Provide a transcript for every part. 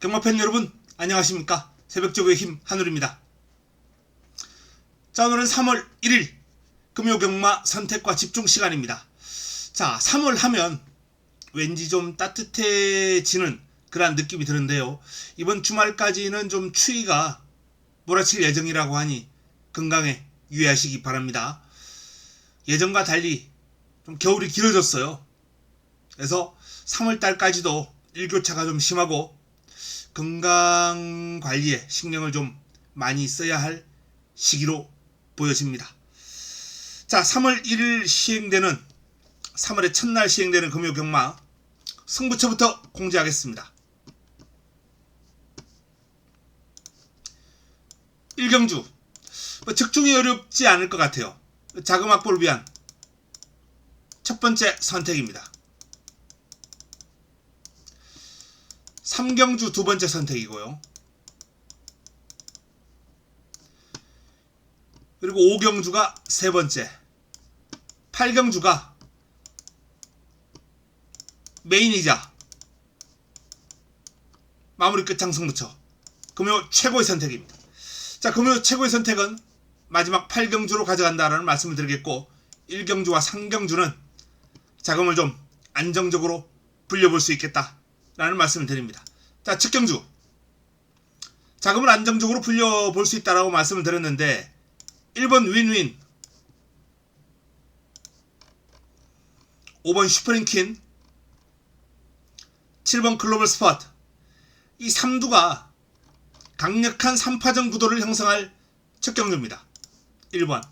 경마팬 여러분 안녕하십니까? 새벽적의 힘 한울입니다. 자 오늘은 3월 1일 금요경마 선택과 집중 시간입니다. 자 3월 하면 왠지 좀 따뜻해지는 그런 느낌이 드는데요. 이번 주말까지는 좀 추위가 몰아칠 예정이라고 하니 건강에 유의하시기 바랍니다. 예전과 달리 좀 겨울이 길어졌어요. 그래서 3월달까지도 일교차가 좀 심하고 건강 관리에 신경을 좀 많이 써야 할 시기로 보여집니다. 자, 3월 1일 시행되는 3월의 첫날 시행되는 금요 경마 승부처부터 공지하겠습니다. 1경주 뭐 적중이 어렵지 않을 것 같아요. 자금 확보를 위한 첫 번째 선택입니다. 3경주 두 번째 선택이고요. 그리고 5경주가 세 번째. 8경주가 메인이자 마무리 끝장 승부처. 금요 최고의 선택입니다. 자, 금요 최고의 선택은 마지막 8경주로 가져간다라는 말씀을 드리겠고 1경주와 3경주는 자금을 좀 안정적으로 불려볼 수 있겠다. 라는 말씀을 드립니다. 자, 첫 경주. 자금을 안정적으로 불려볼 수 있다라고 말씀을 드렸는데 1번 윈윈 5번 슈퍼링킨 7번 글로벌 스팟 이 3두가 강력한 3파전 구도를 형성할 첫 경주입니다. 1번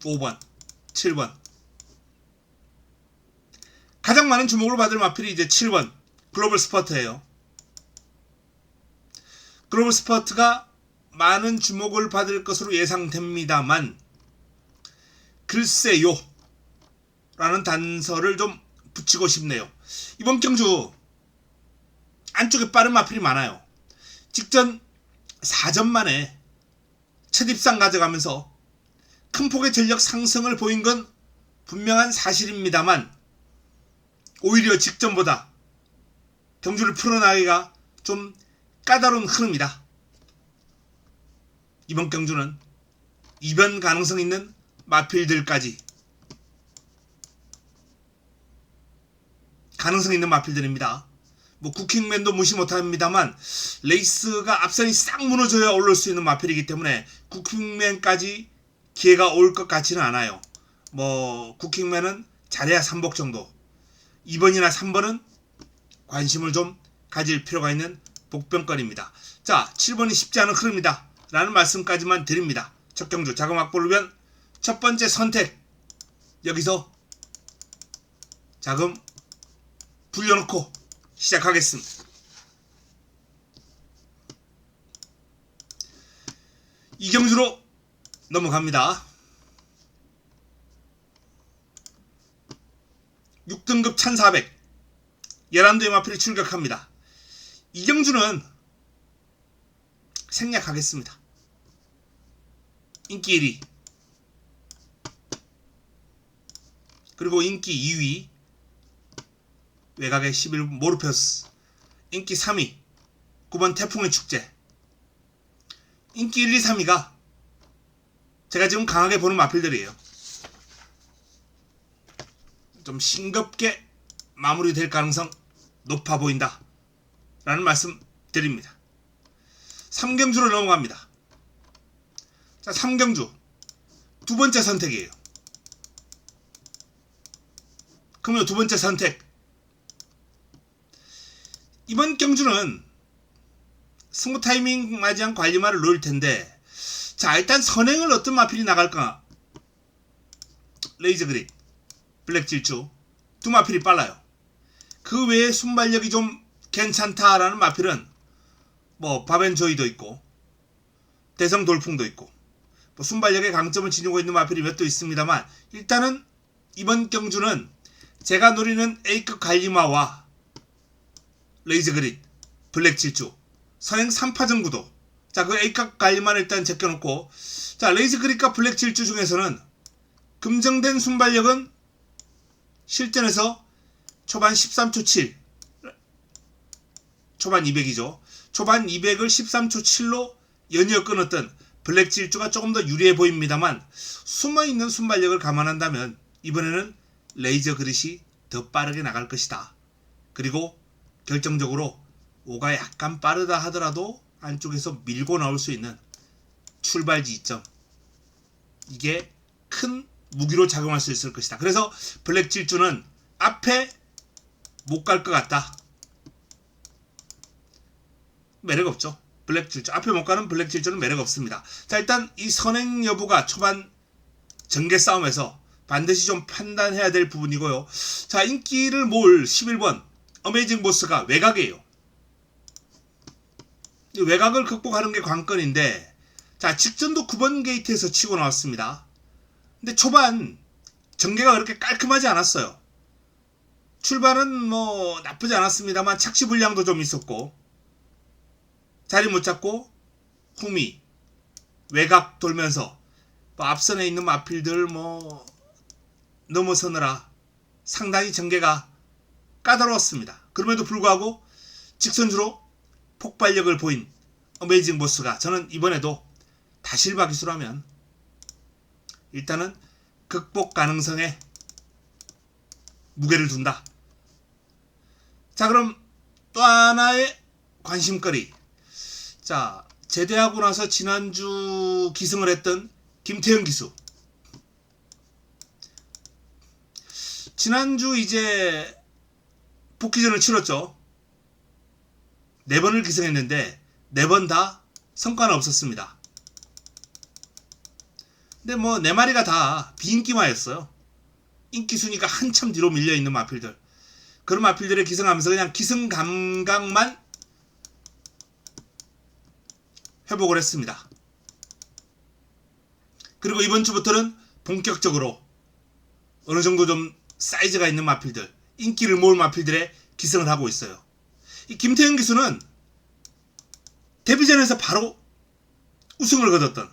5번 7번 가장 많은 주목을 받을 마필이 이제 7번 글로벌 스퍼트예요. 글로벌 스퍼트가 많은 주목을 받을 것으로 예상됩니다만 글쎄요 라는 단서를 좀 붙이고 싶네요. 이번 경주 안쪽에 빠른 마필이 많아요. 직전 4전 만에 첫 입상 가져가면서 큰 폭의 전력 상승을 보인 건 분명한 사실입니다만 오히려 직전보다 경주를 풀어나가기가 좀 까다로운 흐름이다. 이번 경주는 이변 가능성 있는 마필들까지 가능성 있는 마필들입니다. 뭐 쿠킹맨도 무시 못합니다만 레이스가 앞선이 싹 무너져야 올릴 수 있는 마필이기 때문에 쿠킹맨까지 기회가 올 것 같지는 않아요. 뭐 쿠킹맨은 잘해야 3복 정도 2번이나 3번은 관심을 좀 가질 필요가 있는 복병권입니다. 자, 7번이 쉽지 않은 흐름이다. 라는 말씀까지만 드립니다. 첫 경주 자금 확보를 위한 첫 번째 선택. 여기서 자금 불려놓고 시작하겠습니다. 이 경주로 넘어갑니다. 6등급 1400 예란도의 마필이 출격합니다. 이경주는 생략하겠습니다. 인기 1위 그리고 인기 2위 외곽의 11 모르페스 인기 3위 9번 태풍의 축제 인기 1, 2, 3위가 제가 지금 강하게 보는 마필들이에요. 좀 싱겁게 마무리될 가능성 높아 보인다. 라는 말씀 드립니다. 3경주로 넘어갑니다. 자, 3경주. 두 번째 선택이에요. 그러면 두 번째 선택. 이번 경주는 승부 타이밍 맞이한 관리마를 놓을 텐데, 자, 일단 선행을 어떤 마필이 나갈까? 레이저 그립, 블랙 질주, 두 마필이 빨라요. 그 외에 순발력이 좀 괜찮다라는 마필은 뭐 바벤조이도 있고 대성 돌풍도 있고 뭐 순발력의 강점을 지니고 있는 마필이 몇 도 있습니다만 일단은 이번 경주는 제가 노리는 A급 갈리마와 레이즈 그릿, 블랙 질주, 선행 3파전 구도. 자 그 A급 갈리마를 일단 제껴놓고 자 레이즈 그릿과 블랙 질주 중에서는 금정된 순발력은 실전에서 초반 13초 7 초반 200이죠. 초반 200을 13초 7로 연이어 끊었던 블랙 질주가 조금 더 유리해 보입니다만 숨어있는 순발력을 감안한다면 이번에는 레이저 그릿이 더 빠르게 나갈 것이다. 그리고 결정적으로 오가 약간 빠르다 하더라도 안쪽에서 밀고 나올 수 있는 출발 지점 이게 큰 무기로 작용할 수 있을 것이다. 그래서 블랙 질주는 앞에 못 갈 것 같다. 매력 없죠. 블랙 질주 앞에 못 가는 블랙 질주는 매력 없습니다. 자 일단 이 선행 여부가 초반 전개 싸움에서 반드시 좀 판단해야 될 부분이고요. 자 인기를 모을 11번 어메이징 보스가 외곽이에요. 이 외곽을 극복하는 게 관건인데 자 직전도 9번 게이트에서 치고 나왔습니다. 근데 초반 전개가 그렇게 깔끔하지 않았어요. 출발은 뭐 나쁘지 않았습니다만 착시 불량도 좀 있었고 자리 못 잡고 후미 외곽 돌면서 뭐 앞선에 있는 마필들 뭐 넘어서느라 상당히 전개가 까다로웠습니다. 그럼에도 불구하고 직선주로 폭발력을 보인 어메이징 보스가 저는 이번에도 다실바 기술하면 일단은 극복 가능성에 무게를 둔다. 자 그럼 또 하나의 관심거리. 자 제대하고 나서 지난주 기승을 했던 김태형 기수. 지난주 이제 복귀전을 치렀죠. 네 번을 기승했는데 네 번 다 성과는 없었습니다. 근데 뭐 네 마리가 다 비인기마였어요. 인기 순위가 한참 뒤로 밀려 있는 마필들. 그런 마필들의 기승하면서 그냥 기승 감각만 회복을 했습니다. 그리고 이번 주부터는 본격적으로 어느 정도 좀 사이즈가 있는 마필들, 인기를 모을 마필들의 기승을 하고 있어요. 이 김태형 기수는 데뷔전에서 바로 우승을 거뒀던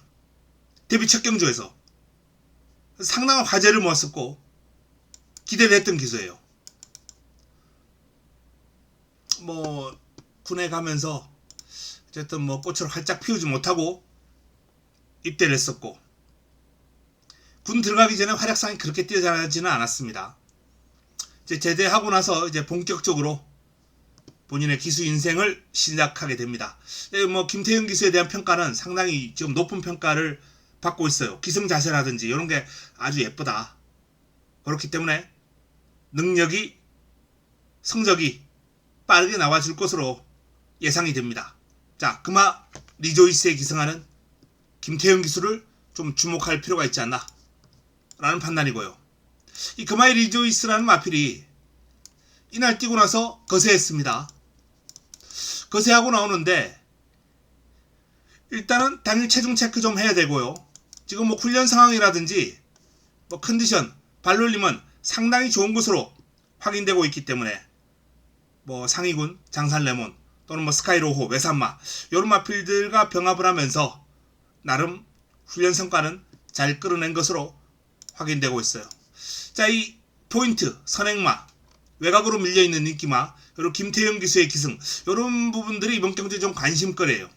데뷔 첫 경주에서 상당한 화제를 모았었고 기대를 했던 기수예요. 뭐 군에 가면서 어쨌든 뭐 꽃을 활짝 피우지 못하고 입대를 했었고 군 들어가기 전에 활약상이 그렇게 뛰어나지는 않았습니다. 이제 제대하고 나서 이제 본격적으로 본인의 기수 인생을 시작하게 됩니다. 예, 뭐 김태형 기수에 대한 평가는 상당히 지금 높은 평가를 받고 있어요. 기승 자세라든지 이런 게 아주 예쁘다. 그렇기 때문에 능력이 성적이 빠르게 나와줄 것으로 예상이 됩니다. 자, 그마 리조이스에 기승하는 김태형 기수를 좀 주목할 필요가 있지 않나 라는 판단이고요. 이 그마의 리조이스라는 마필이 이날 뛰고 나서 거세했습니다. 거세하고 나오는데 일단은 당일 체중 체크 좀 해야 되고요. 지금 뭐 훈련 상황이라든지 뭐 컨디션, 발놀림은 상당히 좋은 것으로 확인되고 있기 때문에 뭐 상위군, 장산레몬 또는 뭐 스카이로호, 외산마 이런 마필들과 병합을 하면서 나름 훈련 성과는 잘 끌어낸 것으로 확인되고 있어요. 자, 이 포인트, 선행마, 외곽으로 밀려있는 인기마, 그리고 김태형 기수의 기승 이런 부분들이 이번 경주에 좀 관심거리예요.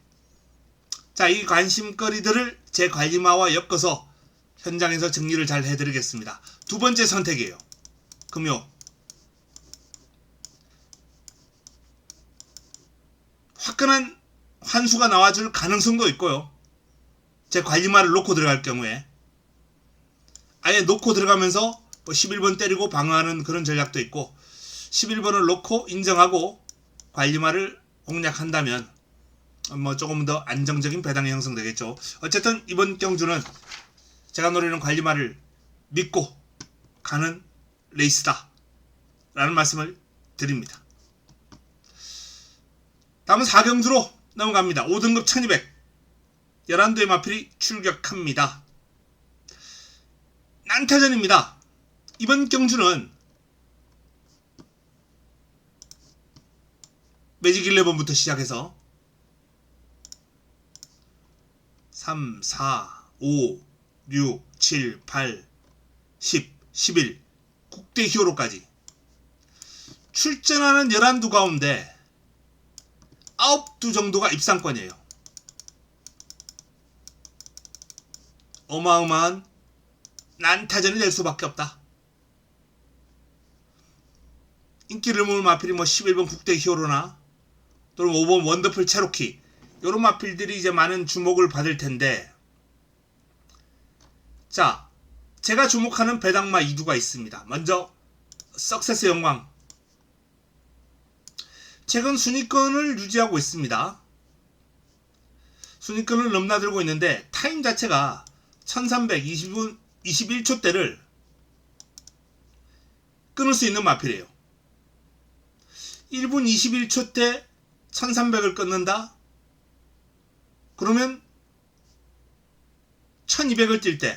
자, 이 관심거리들을 제 관리마와 엮어서 현장에서 정리를 잘 해드리겠습니다. 두 번째 선택이에요. 금요. 화끈한 환수가 나와줄 가능성도 있고요. 제 관리마를 놓고 들어갈 경우에 아예 놓고 들어가면서 뭐 11번 때리고 방어하는 그런 전략도 있고 11번을 놓고 인정하고 관리마를 공략한다면 뭐 조금 더 안정적인 배당이 형성되겠죠. 어쨌든 이번 경주는 제가 노리는 관리마를 믿고 가는 레이스다. 라는 말씀을 드립니다. 다음은 4경주로 넘어갑니다. 5등급 1200 11도의 마필이 출격합니다. 난타전입니다. 이번 경주는 매직 11부터 시작해서 3, 4, 5, 6, 7, 8, 10, 11 국대 히어로까지 출전하는 11두 가운데 9두 정도가 입상권이에요. 어마어마한 난타전이 될 수밖에 없다. 인기를 모을 마필이 뭐 11번 국대 히어로나 또는 5번 원더풀 체로키 이런 마필들이 이제 많은 주목을 받을 텐데 자 제가 주목하는 배당마 2두가 있습니다. 먼저 석세스 영광 최근 순위권을 유지하고 있습니다. 순위권을 넘나들고 있는데 타임 자체가 1320분 21초대를 끊을 수 있는 마필이에요. 1분 21초 때 1300을 끊는다? 그러면 1200을 뛸 때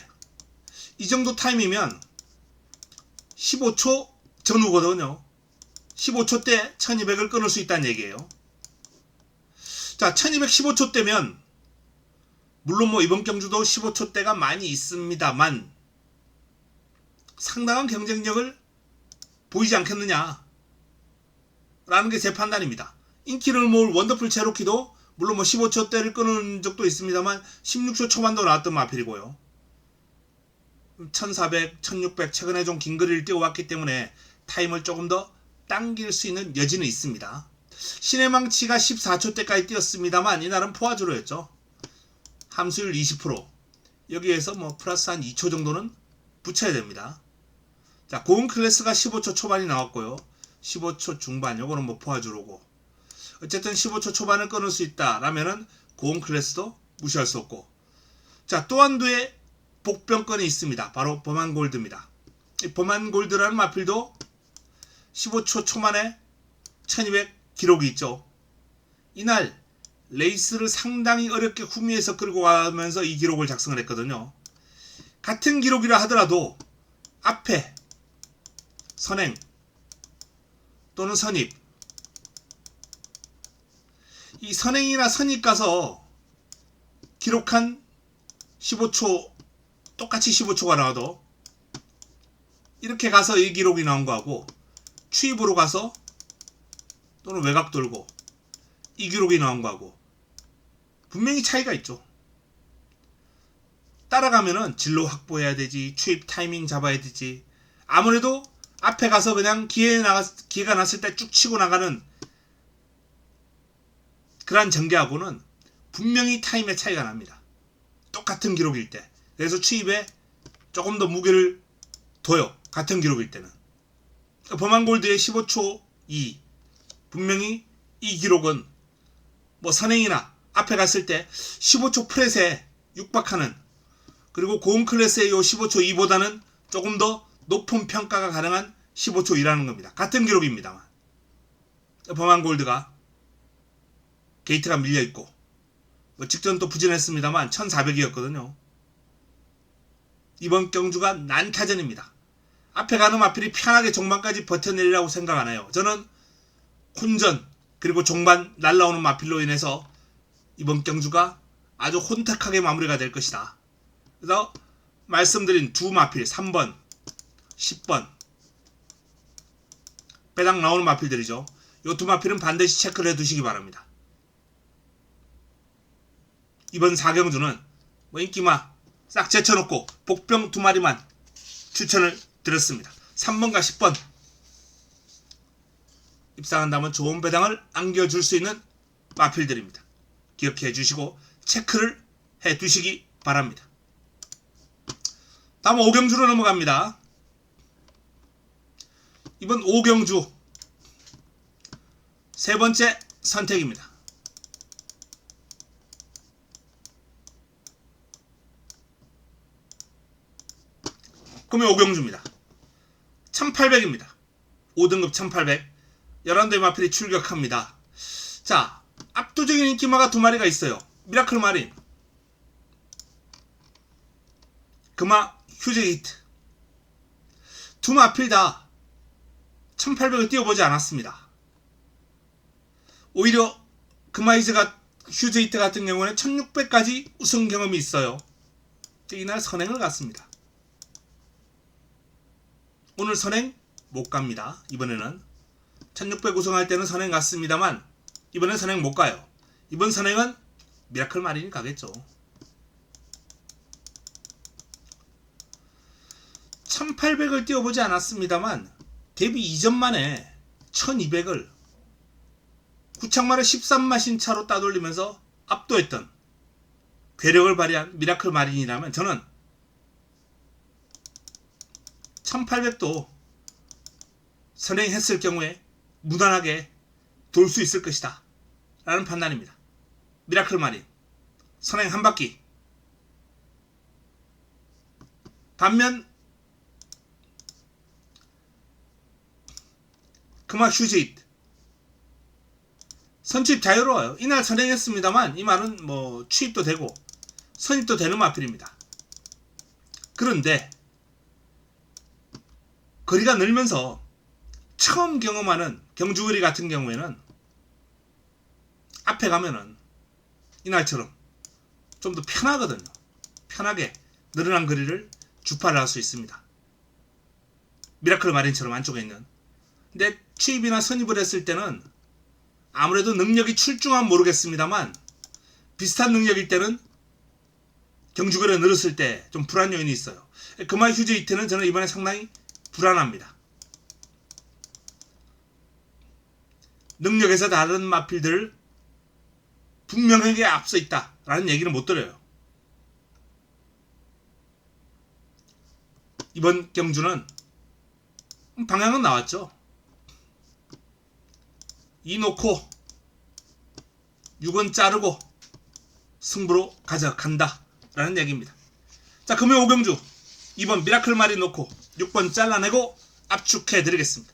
이 정도 타임이면 15초 전후거든요. 15초 때 1200을 끊을 수 있다는 얘기예요. 자, 1215초 때면 물론 뭐 이번 경주도 15초 대가 많이 있습니다만 상당한 경쟁력을 보이지 않겠느냐 라는 게 제 판단입니다. 인기를 모을 원더풀 체로키도 물론 뭐 15초 대를 끊은 적도 있습니다만 16초 초반도 나왔던 마필이고요. 1400, 1600 최근에 좀 긴 거리를 뛰어왔기 때문에 타임을 조금 더 당길 수 있는 여지는 있습니다. 신의 망치가 14초 대까지 뛰었습니다만 이날은 포화주로였죠. 함수율 20% 여기에서 뭐 플러스 한 2초 정도는 붙여야 됩니다. 자 고음 클래스가 15초 초반이 나왔고요. 15초 중반 요거는 뭐 포화주로고 어쨌든 15초 초반을 끊을 수 있다라면은 고음 클래스도 무시할 수 없고 자 또 한 두의 복병권이 있습니다. 바로 범한 골드입니다. 이 범한 골드라는 마필도 15초 초만에 1200 기록이 있죠. 이날 레이스를 상당히 어렵게 후미에서 끌고 가면서 이 기록을 작성을 했거든요. 같은 기록이라 하더라도 앞에 선행 또는 선입 이 선행이나 선입 가서 기록한 15초 똑같이 15초가 나와도 이렇게 가서 이 기록이 나온 거하고 추입으로 가서 또는 외곽 돌고 이 기록이 나온 거하고 분명히 차이가 있죠. 따라가면은 진로 확보해야 되지, 추입 타이밍 잡아야 되지. 아무래도 앞에 가서 그냥 기회 나가 기회가 났을 때 쭉 치고 나가는 그러한 전개하고는 분명히 타임의 차이가 납니다. 똑같은 기록일 때. 그래서 추입에 조금 더 무게를 둬요. 같은 기록일 때는. 범한 골드의 15초 2. 분명히 이 기록은 뭐 선행이나 앞에 갔을 때 15초 프렛에 육박하는 그리고 고음 클래스의 요 15초 2보다는 조금 더 높은 평가가 가능한 15초 2라는 겁니다. 같은 기록입니다만. 범한 골드가 게이트가 밀려 있고 뭐 직전 또 부진했습니다만 1400이었거든요. 이번 경주가 난타전입니다. 앞에 가는 마필이 편하게 종반까지 버텨내리라고 생각 안 해요. 저는 혼전 그리고 종반 날라오는 마필로 인해서 이번 경주가 아주 혼탁하게 마무리가 될 것이다. 그래서 말씀드린 두 마필 3번, 10번 배당 나오는 마필들이죠. 이두 마필은 반드시 체크를 해두시기 바랍니다. 이번 4경주는 뭐 인기마 싹 제쳐놓고 복병 두 마리만 추천을 드렸습니다. 3번과 10번 입상한다면 좋은 배당을 안겨줄 수 있는 마필들입니다. 기억해 주시고 체크를 해 두시기 바랍니다. 다음 5경주로 넘어갑니다. 이번 5경주 세 번째 선택입니다. 그러면 5경주입니다. 1800입니다. 5등급 1800. 11대 마필이 출격합니다. 자, 압도적인 인기마가 두 마리가 있어요. 미라클 마린. 금화 휴즈 히트. 두 마필 다 1800을 뛰어보지 않았습니다. 오히려 금화이즈가 휴즈 히트 같은 경우는 1600까지 우승 경험이 있어요. 이날 선행을 갔습니다. 오늘 선행 못 갑니다. 이번에는 1600 우승할 때는 선행 갔습니다만 이번엔 선행 못 가요. 이번 선행은 미라클 마린이 가겠죠. 1800을 띄워보지 않았습니다만 데뷔 2전 만에 1200을 구창마를 13마신 차로 따돌리면서 압도했던 괴력을 발휘한 미라클 마린이라면 저는 1800도 선행했을 경우에 무난하게 돌 수 있을 것이다. 라는 판단입니다. 미라클 마린. 선행 한 바퀴. 반면 그마 휴지잇 선취입 자유로워요. 이날 선행했습니다만 이 말은 뭐 취입도 되고 선입도 되는 마필입니다. 그런데 거리가 늘면서 처음 경험하는 경주거리 같은 경우에는 앞에 가면은 이날처럼 좀 더 편하거든요. 편하게 늘어난 거리를 주파를 할 수 있습니다. 미라클 마린처럼 안쪽에 있는. 근데 취입이나 선입을 했을 때는 아무래도 능력이 출중한 모르겠습니다만 비슷한 능력일 때는 경주거리가 늘었을 때 좀 불안 요인이 있어요. 그말 휴지 이태는 저는 이번에 상당히 불안합니다. 능력에서 다른 마필들 분명하게 앞서 있다라는 얘기는 못 들어요. 이번 경주는 방향은 나왔죠. 이 놓고 6원 자르고 승부로 가져간다 라는 얘기입니다. 자 금요 5경주 2번 미라클 마리 놓고 6번 잘라내고 압축해 드리겠습니다.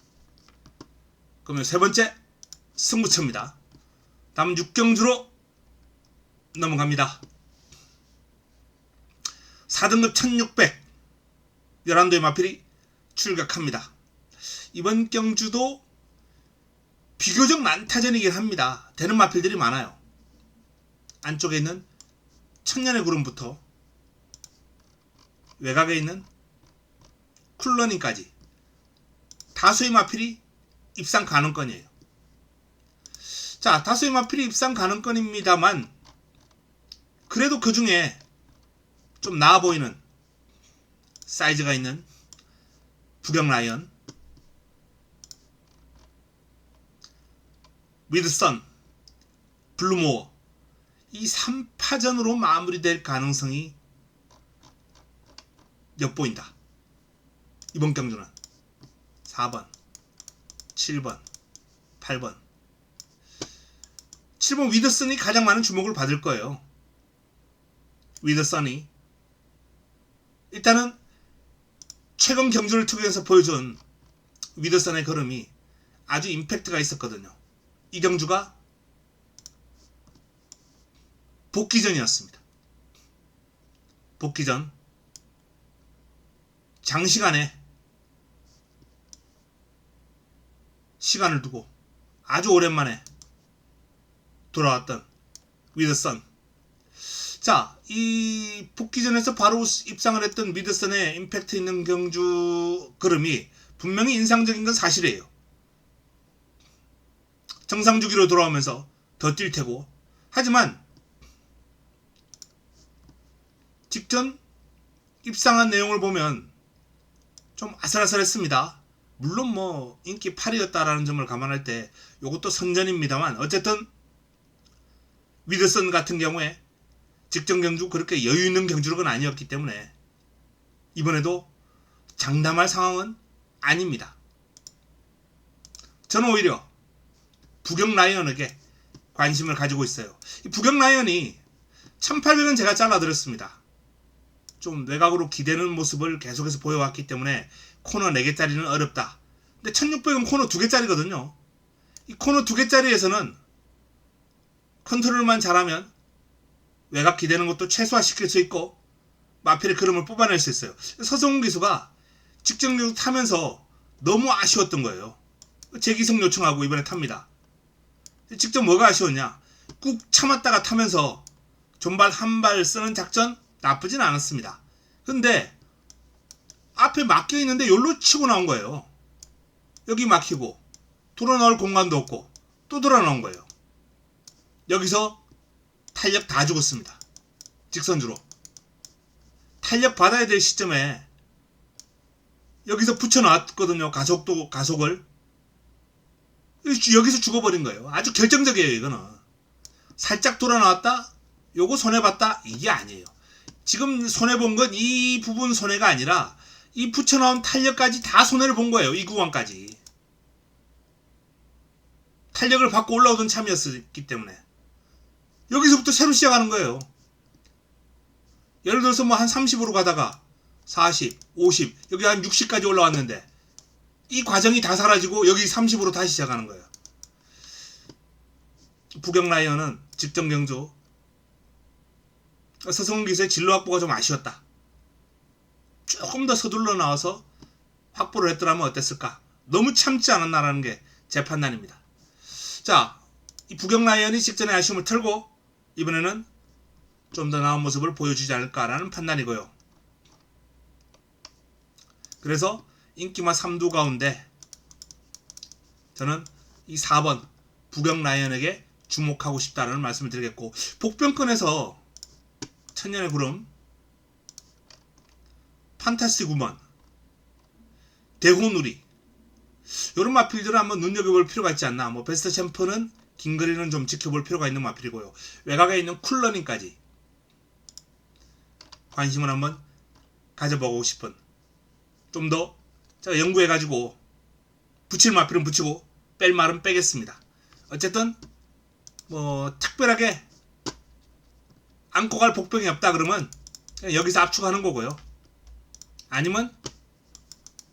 그러면 세 번째 승부처입니다. 다음 6경주로 넘어갑니다. 4등급 1600 11도의 마필이 출격합니다. 이번 경주도 비교적 난타전이긴 합니다. 되는 마필들이 많아요. 안쪽에 있는 천년의 구름부터 외곽에 있는 쿨러닝까지 다수의 마필이 입상 가능권이에요. 자, 다수의 마필이 입상 가능권입니다만 그래도 그 중에 좀 나아 보이는 사이즈가 있는 부경 라이언, 위드선, 블루모어 이 3파전으로 마무리될 가능성이 엿보인다. 이번 경주는 4번, 7번, 8번 7번 위드선이 가장 많은 주목을 받을 거예요. 위드선이 일단은 최근 경주를 통해서 보여준 위드선의 걸음이 아주 임팩트가 있었거든요. 이 경주가 복귀전이었습니다. 복귀전 장시간에 시간을 두고 아주 오랜만에 돌아왔던 위드선 자, 이 복귀전에서 바로 입상을 했던 미드선의 임팩트 있는 경주 걸음이 분명히 인상적인 건 사실이에요. 정상 주기로 돌아오면서 더 뛸 테고. 하지만 직전 입상한 내용을 보면 좀 아슬아슬했습니다. 물론 뭐 인기 8위였다라는 점을 감안할 때 이것도 선전입니다만 어쨌든 위드선 같은 경우에 직전 경주 그렇게 여유 있는 경주력은 아니었기 때문에 이번에도 장담할 상황은 아닙니다. 저는 오히려 부경 라이언에게 관심을 가지고 있어요. 이 부경 라이언이 1800은 제가 잘라드렸습니다. 좀 외곽으로 기대는 모습을 계속해서 보여왔기 때문에 코너 4개짜리는 어렵다. 근데 1600은 코너 2개짜리거든요. 이 코너 2개짜리에서는 컨트롤만 잘하면 외곽 기대는 것도 최소화시킬 수 있고 마필의 그름을 뽑아낼 수 있어요. 서성훈 기수가 직전력 타면서 너무 아쉬웠던 거예요. 재기성 요청하고 이번에 탑니다. 직접 뭐가 아쉬웠냐? 꾹 참았다가 타면서 존발 한 발 쓰는 작전 나쁘진 않았습니다. 근데 앞에 막혀 있는데 여기로 치고 나온 거예요. 여기 막히고 돌아 나올 공간도 없고 또 돌아 나온 거예요. 여기서 탄력 다 죽었습니다. 직선주로. 탄력 받아야 될 시점에 여기서 붙여놨거든요. 가속도 가속을 여기서 죽어버린 거예요. 아주 결정적이에요. 이거는 살짝 돌아 나왔다. 요거 손해 봤다. 이게 아니에요. 지금 손해 본 건 이 부분 손해가 아니라 이 붙여놓은 탄력까지 다 손해를 본 거예요. 이 구간까지. 탄력을 받고 올라오던 참이었기 때문에 여기서부터 새로 시작하는 거예요. 예를 들어서 뭐 한 30으로 가다가 40, 50, 여기 한 60까지 올라왔는데 이 과정이 다 사라지고 여기 30으로 다시 시작하는 거예요. 부경 라이언은 직전 경주 서성훈 기수의 진로 확보가 좀 아쉬웠다. 조금 더 서둘러 나와서 확보를 했더라면 어땠을까? 너무 참지 않았나라는 게 제 판단입니다. 자, 이 부경 라이언이 직전에 아쉬움을 털고 이번에는 좀 더 나은 모습을 보여주지 않을까라는 판단이고요. 그래서 인기마 3두 가운데 저는 이 4번 부경 라이언에게 주목하고 싶다는 말씀을 드리겠고 복병권에서 천년의 구름 판타스틱 우먼 대호누리. 이런 마필들을 한번 눈여겨볼 필요가 있지 않나. 뭐 베스트 챔프는 긴거리는 좀 지켜볼 필요가 있는 마필이고요. 외곽에 있는 쿨러닝까지 관심을 한번 가져보고 싶은. 좀 더 제가 연구해가지고 붙일 마필은 붙이고 뺄 말은 빼겠습니다. 어쨌든 뭐 특별하게 안고 갈 복병이 없다 그러면 여기서 압축하는 거고요. 아니면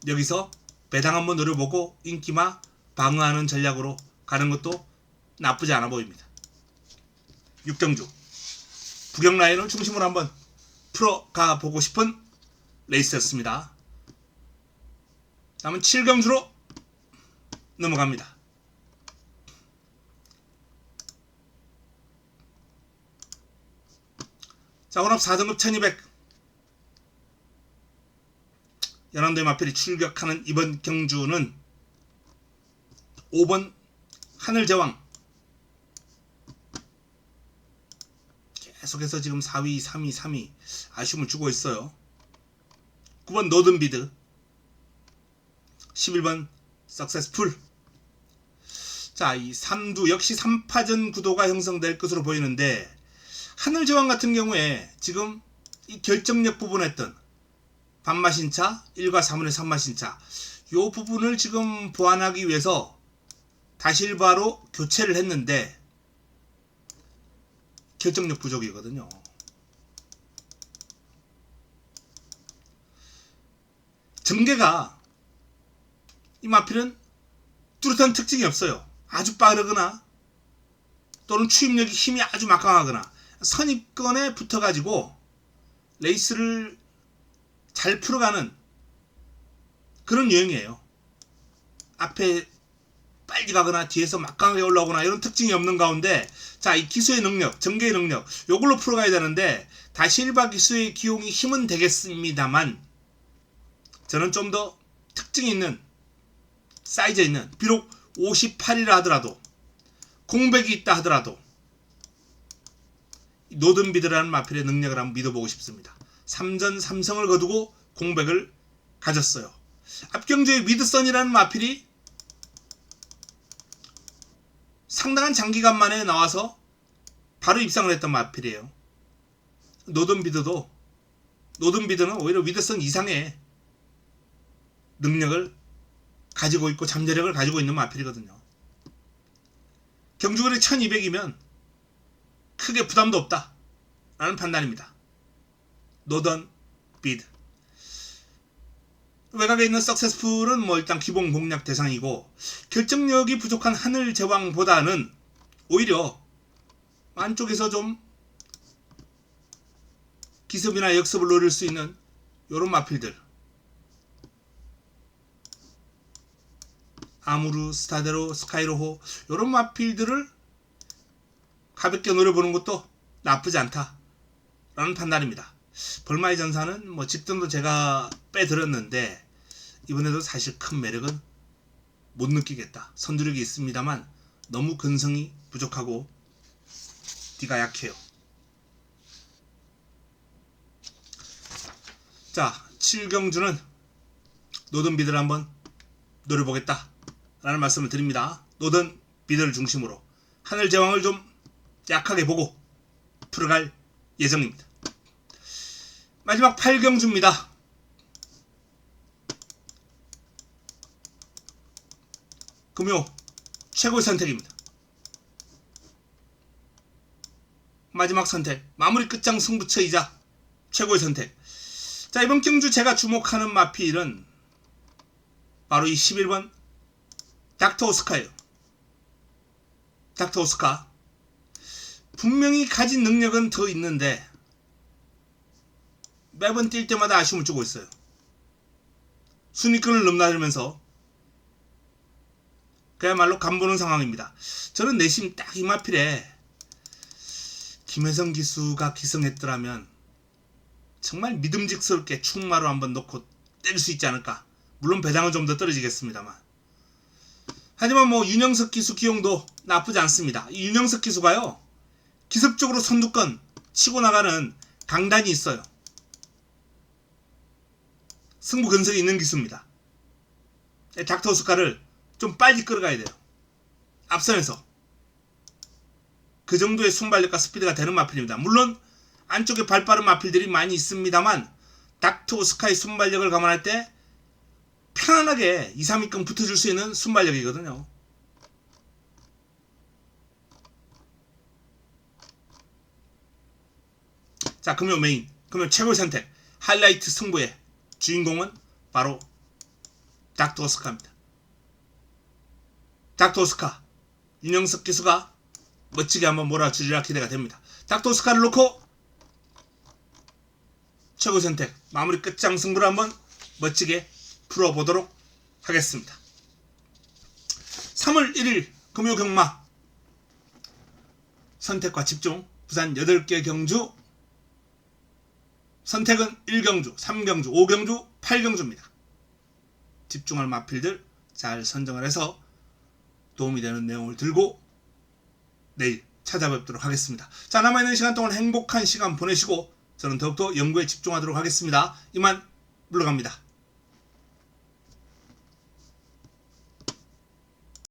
여기서 배당 한번 노려보고 인기마 방어하는 전략으로 가는 것도 나쁘지 않아 보입니다. 육경주 부경 라인을 중심으로 한번 풀어가 보고 싶은 레이스였습니다. 다음은 7경주로 넘어갑니다. 자, 오늘 4등급 1200 연안도의 마필이 출격하는 이번 경주는 5번 하늘제왕. 계속해서 지금 4위, 3위, 3위 아쉬움을 주고 있어요. 9번 노든비드. 11번 석세스풀. 자, 이 3두 역시 3파전 구도가 형성될 것으로 보이는데 하늘제왕 같은 경우에 지금 이 결정력 부분 했던 반마신차 1과 3분의 3마신차 요 부분을 지금 보완하기 위해서 다실바로 교체를 했는데 결정력 부족이거든요. 전개가 이 마필은 뚜렷한 특징이 없어요. 아주 빠르거나 또는 추임력이 힘이 아주 막강하거나 선입권에 붙어가지고 레이스를 잘 풀어가는 그런 유형이에요. 앞에 빨리 가거나 뒤에서 막강하게 올라오거나 이런 특징이 없는 가운데 자 이 기수의 능력, 전개의 능력 요걸로 풀어가야 되는데 다시 일바 기수의 기용이 힘은 되겠습니다만 저는 좀 더 특징이 있는 사이즈 있는 비록 58이라 하더라도 공백이 있다 하더라도 노든비드라는 마필의 능력을 한번 믿어보고 싶습니다. 3전 3성을 거두고 공백을 가졌어요. 앞경주의 미드선이라는 마필이 상당한 장기간 만에 나와서 바로 입상을 했던 마필이에요. 노든비드도 노든비드는 오히려 미드선 이상의 능력을 가지고 있고 잠재력을 가지고 있는 마필이거든요. 경주거리 1200이면 크게 부담도 없다. 라는 판단입니다. 노던 비드. 외곽에 있는 석세스풀은 뭐 일단 기본 공략 대상이고 결정력이 부족한 하늘 제왕보다는 오히려 안쪽에서 좀 기습이나 역습을 노릴 수 있는 요런 마필들 아무르, 스타데로, 스카이로호 요런 마필들을 가볍게 노려보는 것도 나쁘지 않다 라는 판단입니다. 벌마의 전사는 뭐 직전도 제가 빼들었는데 이번에도 사실 큰 매력은 못 느끼겠다. 선두력이 있습니다만 너무 근성이 부족하고 D가 약해요. 자, 7경주는 노든 비드를 한번 노려보겠다. 라는 말씀을 드립니다. 노든 비드를 중심으로 하늘 제왕을 좀 약하게 보고 풀어갈 예정입니다. 마지막 8경주입니다. 금요 최고의 선택입니다. 마지막 선택 마무리 끝장 승부처이자 최고의 선택 자 이번 경주 제가 주목하는 마필은 바로 이 11번 닥터 오스카예요 닥터 오스카 분명히 가진 능력은 더 있는데 매번 뛸 때마다 아쉬움을 주고 있어요 순위권을 넘나들면서 그야말로 간보는 상황입니다 저는 내심 딱 이 마필에 김혜성 기수가 기성했더라면 정말 믿음직스럽게 충마로 한번 놓고 때릴 수 있지 않을까. 물론 배당은 좀 더 떨어지겠습니다만. 하지만 뭐 윤영석 기수 기용도 나쁘지 않습니다. 이 윤영석 기수가요. 기습적으로 선두권 치고 나가는 강단이 있어요. 승부 근성이 있는 기수입니다. 닥터 오스카를 좀 빨리 끌어가야 돼요. 앞선에서. 그 정도의 순발력과 스피드가 되는 마필입니다. 물론 안쪽에 발 빠른 마필들이 많이 있습니다만 닥터 오스카의 순발력을 감안할 때 편안하게 2, 3위권 붙어줄 수 있는 순발력이거든요. 자, 금요 메인, 금요 최고의 선택, 하이라이트 승부의 주인공은 바로 닥터 오스카입니다. 닥터 오스카, 윤영석 기수가 멋지게 한번 몰아주리라 기대가 됩니다. 닥터 오스카를 놓고 최고 선택 마무리 끝장 승부를 한번 멋지게 풀어보도록 하겠습니다. 3월 1일 금요 경마 선택과 집중 부산 8개 경주 선택은 1경주, 3경주, 5경주, 8경주입니다. 집중할 마필들 잘 선정을 해서 도움이 되는 내용을 들고 내일 찾아뵙도록 하겠습니다. 자, 남아있는 시간 동안 행복한 시간 보내시고 저는 더욱더 연구에 집중하도록 하겠습니다. 이만 물러갑니다.